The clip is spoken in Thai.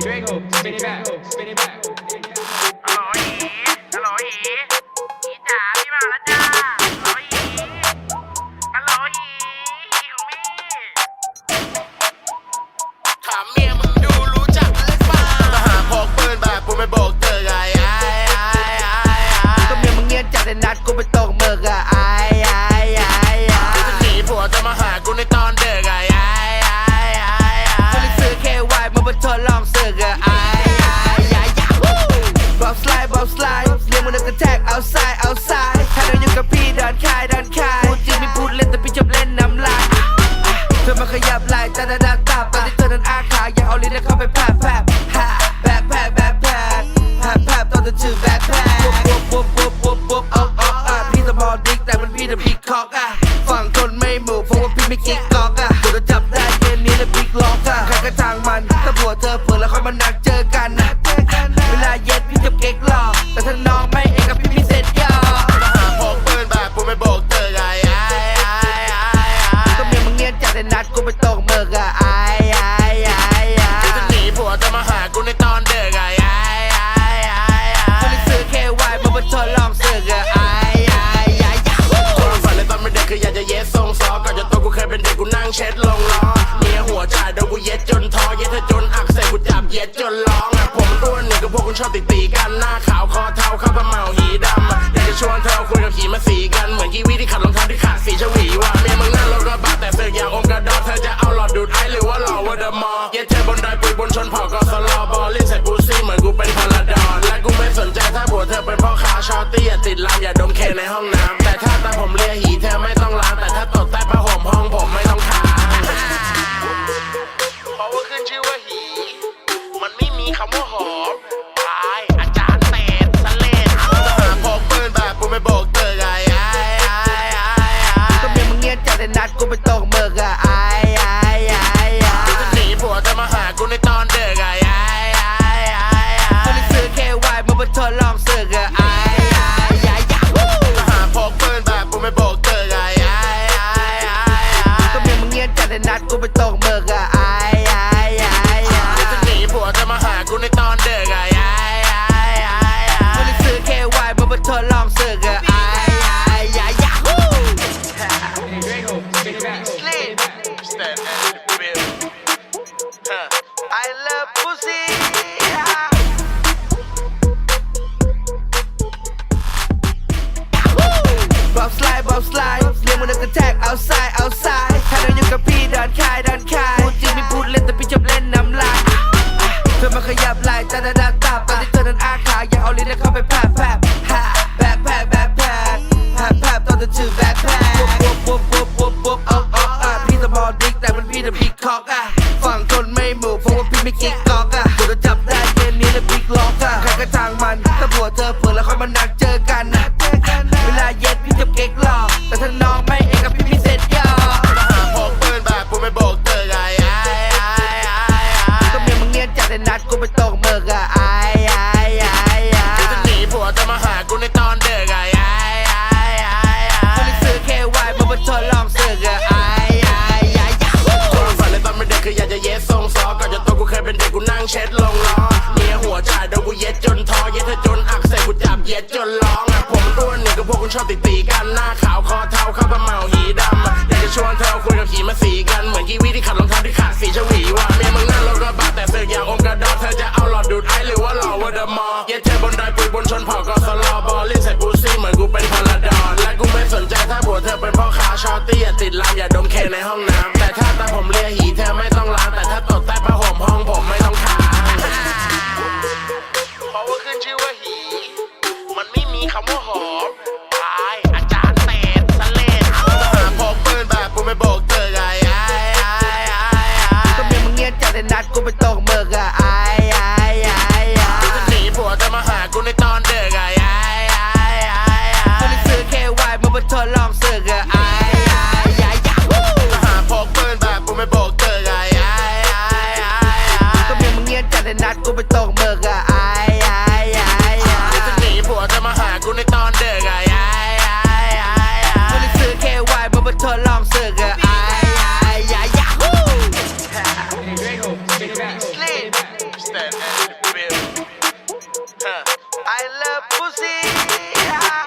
Draco, spin it back, spin it back. แล้วเข้าไปแพบแพบแพบแแพบแแพบแพบแตอนจะชื่อแบกแพบวุบวุบวุบวุบวุบเอาเอะพี่สมอลดิกแต่มันพี่จะพีคอกอะฝั่งคนไม่หมู่เพราะว่าพี่ไม่กิกกอกอะกูจะจับได้เกมนี้แล้วพีคล็อกอะใครก็ทางมันถ้าผัวเธอเผื่อแล้วค่อยมานัดเจอกันนะ นเหมือนกีวีที่ขับรองเท้าที่ขาดสีชวีว่าเมียมึงนั่งรถกระบะแต่เสือกอยากอมกระดอเธอจะเอาหลอดดูดไอหรือว่าหลอดวอเดอร์มอลเย็ดเจอบนดอยปุยบนชนเผ่าก็สลอบอลลิ่นใส่บูซี่เหมือนกูเป็นพลดอนและกูไม่สนใจถ้าผัวเธอเป็นพ่อค้าชอตตี้อย่าติดลามอย่าดมเคในห้องน้ำ ได้นัดกูไปตกเมือกอะไอ้ไอ้ไอ้ไอ้จะหนีผัวจะมาหากูในตอนเด็กอะไอ้ไอ้ไอ้ไอ้กูเลซื้อเควายมาบนทนลองศึกอะไอ้ไอ้ไอ้ยาฮูไอ้ love pussy bob slide, bob slide. Then when the attack outside, outside. อะจนจับได้เกมนี้เลยพลิกล็อกอะใครก็ทางมันถ้าผัวเธอเผื่อแล้วค่อยมานัดเจอกัน เวลาเย็ดพี่จะเก๊กหลอกแต่ถ้าน้องไม่เองกับพี่มีเสร็จยอมาหาพอเปิดแบบกูไม่บอกเธอไงไอ้ไอ้ไอ้ไอ้ก็เมียมึงเนียนจัดแต่นัดกูไปตกเมือกอะไอ้ไอ้ไอ้ไอ้จะหนีผัวจะมาหากูในตอนเด็ก เช็ดลงล้อเมียหัวจ่ายโดนกูเย็ดจนท้อเย็ดเธอจนอักเสบกูจับเย็ดจนร้องอะผมต้วนหนึ่งก็พวกคุณชอบตีตีกันหน้าขาวคอเทาเข้าประเมาหีดำอยากจะชวนเธอคุยกับขี่มาสีกันเหมือนกีวีที่ขับรถ I love pussy.